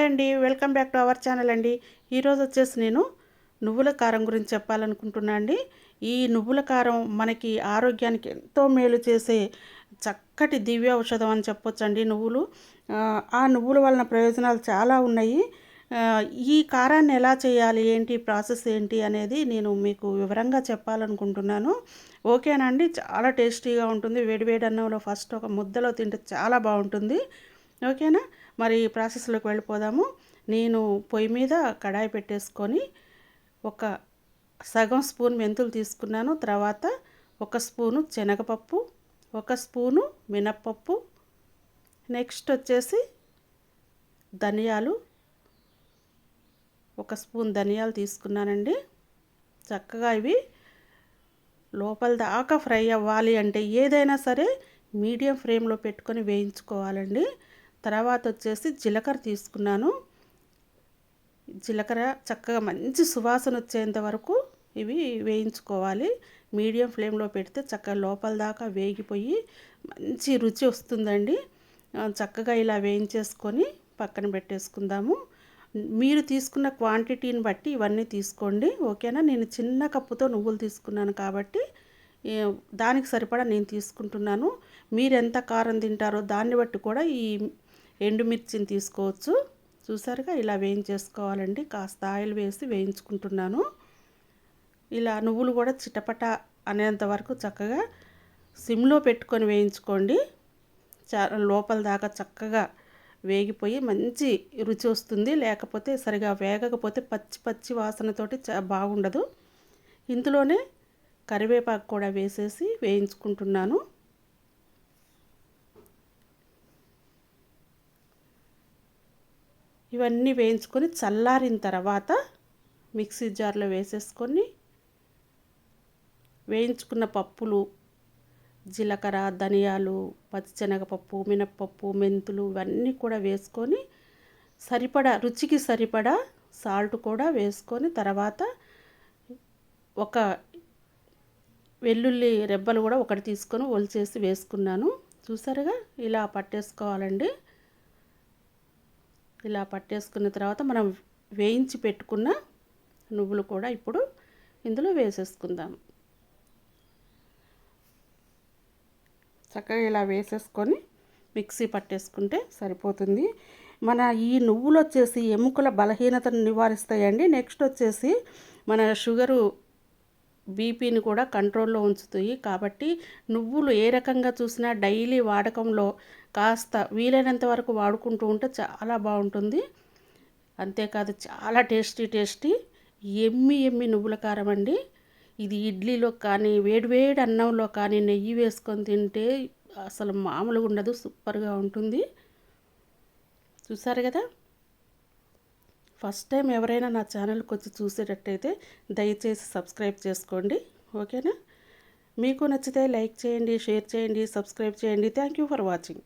Hi అండి welcome back to our channel అండి. ఈరోజు వచ్చేసి నేను నువ్వుల కారం గురించి చెప్పాలనుకుంటున్నా అండి. ఈ నువ్వుల కారం మనకి ఆరోగ్యానికి ఎంతో మేలు చేసే చక్కటి దివ్య ఔషధం అని చెప్పొచ్చు అండి నువ్వులు. ఆ, నువ్వుల వలన ప్రయోజనాలు చాలా ఉన్నాయి. ఈ కారాన్ని ఎలా చేయాలి ఏంటి ప్రాసెస్ ఏంటి అనేది నేను మీకు వివరంగా చెప్పాలనుకుంటున్నాను. ఓకేనా అండి? చాలా టేస్టీగా ఉంటుంది. వేడివేడి అన్నంలో ఫస్ట్ ఒక ముద్దలో తింటే చాలా బాగుంటుంది. ఓకేనా? మరి ప్రాసెస్లోకి వెళ్ళిపోదాము. నేను పొయ్యి మీద కడాయి పెట్టేసుకొని ఒక సగం స్పూన్ మెంతులు తీసుకున్నాను. తర్వాత ఒక స్పూను శనగపప్పు ఒక స్పూను మినప్పప్పు నెక్స్ట్ వచ్చేసి ధనియాలు ఒక స్పూన్ ధనియాలు తీసుకున్నానండి. చక్కగా ఇవి లోపల దాకా ఫ్రై అవ్వాలి అంటే ఏదైనా సరే మీడియం ఫ్లేమ్లో పెట్టుకొని వేయించుకోవాలండి. తర్వాత వచ్చేసి జీలకర్ర తీసుకున్నాను. జీలకర్ర చక్కగా మంచి సువాసన వచ్చేంత వరకు ఇవి వేయించుకోవాలి. మీడియం ఫ్లేమ్లో పెడితే చక్కగా లోపల దాకా వేగిపోయి మంచి రుచి వస్తుందండి. చక్కగా ఇలా వేయించేసుకొని పక్కన పెట్టేసుకుందాము. మీరు తీసుకున్న క్వాంటిటీని బట్టి ఇవన్నీ తీసుకోండి. ఓకేనా? నేను చిన్న కప్పుతో నువ్వులు తీసుకున్నాను కాబట్టి దానికి సరిపడా నేను తీసుకుంటున్నాను. మీరు ఎంత కారం తింటారో దాన్ని బట్టి కూడా ఈ ఎండుమిర్చిని తీసుకోవచ్చు. చూసారుగా ఇలా వేయించేసుకోవాలండి. కాస్త ఆయిల్ వేసి వేయించుకుంటున్నాను. ఇలా నువ్వులు కూడా చిటపట అనేంత వరకు చక్కగా సిమ్లో పెట్టుకొని వేయించుకోండి. చా లోపల దాకా చక్కగా వేగిపోయి మంచి రుచి వస్తుంది. లేకపోతే సరిగా వేగకపోతే పచ్చి పచ్చి వాసనతోటి బాగుండదు. ఇందులోనే కరివేపాకు కూడా వేసేసి వేయించుకుంటున్నాను. ఇవన్నీ వేయించుకొని చల్లారిన తర్వాత మిక్సీ జార్లో వేసేసుకొని వేయించుకున్న పప్పులు జీలకర్ర ధనియాలు పచ్చిశనగపప్పు మినప్పప్పు మెంతులు ఇవన్నీ కూడా వేసుకొని సరిపడా రుచికి సరిపడా సాల్ట్ కూడా వేసుకొని తర్వాత ఒక వెల్లుల్లి రెబ్బలు కూడా ఒకటి తీసుకొని ఒలిచేసి వేసుకున్నాను. చూసారుగా? ఇలా పట్టేసుకోవాలండి. ఇలా పట్టేసుకున్న తర్వాత మనం వేయించి పెట్టుకున్న నువ్వులు కూడా ఇప్పుడు ఇందులో వేసేసుకుందాం. చక్కగా ఇలా వేసేసుకొని మిక్సీ పట్టేసుకుంటే సరిపోతుంది. మన ఈ నువ్వులు వచ్చేసి ఎముకల బలహీనతను నివారిస్తాయండి. నెక్స్ట్ వచ్చేసి మన షుగరు బీపీని కూడా కంట్రోల్లో ఉంచుతాయి. కాబట్టి నువ్వులు ఏ రకంగా చూసినా డైలీ వాడకంలో కాస్త వీలైనంత వరకు వాడుకుంటూ ఉంటే చాలా బాగుంటుంది. అంతేకాదు చాలా టేస్టీ టేస్టీ ఎమ్మి ఎమ్మి నువ్వుల కారం అండి. ఇది ఇడ్లీలో కానీ వేడివేడి అన్నంలో కానీ నెయ్యి వేసుకొని తింటే అసలు మామూలుగా ఉండదు సూపర్గా ఉంటుంది. చూసారు కదా? ఫస్ట్ టైం ఎవరైనా నా ఛానల్కి వచ్చి చూసేటట్టయితే దయచేసి సబ్స్క్రైబ్ చేసుకోండి. ఓకేనా? మీకు నచ్చితే లైక్ చేయండి షేర్ చేయండి సబ్స్క్రైబ్ చేయండి. Thank you for watching.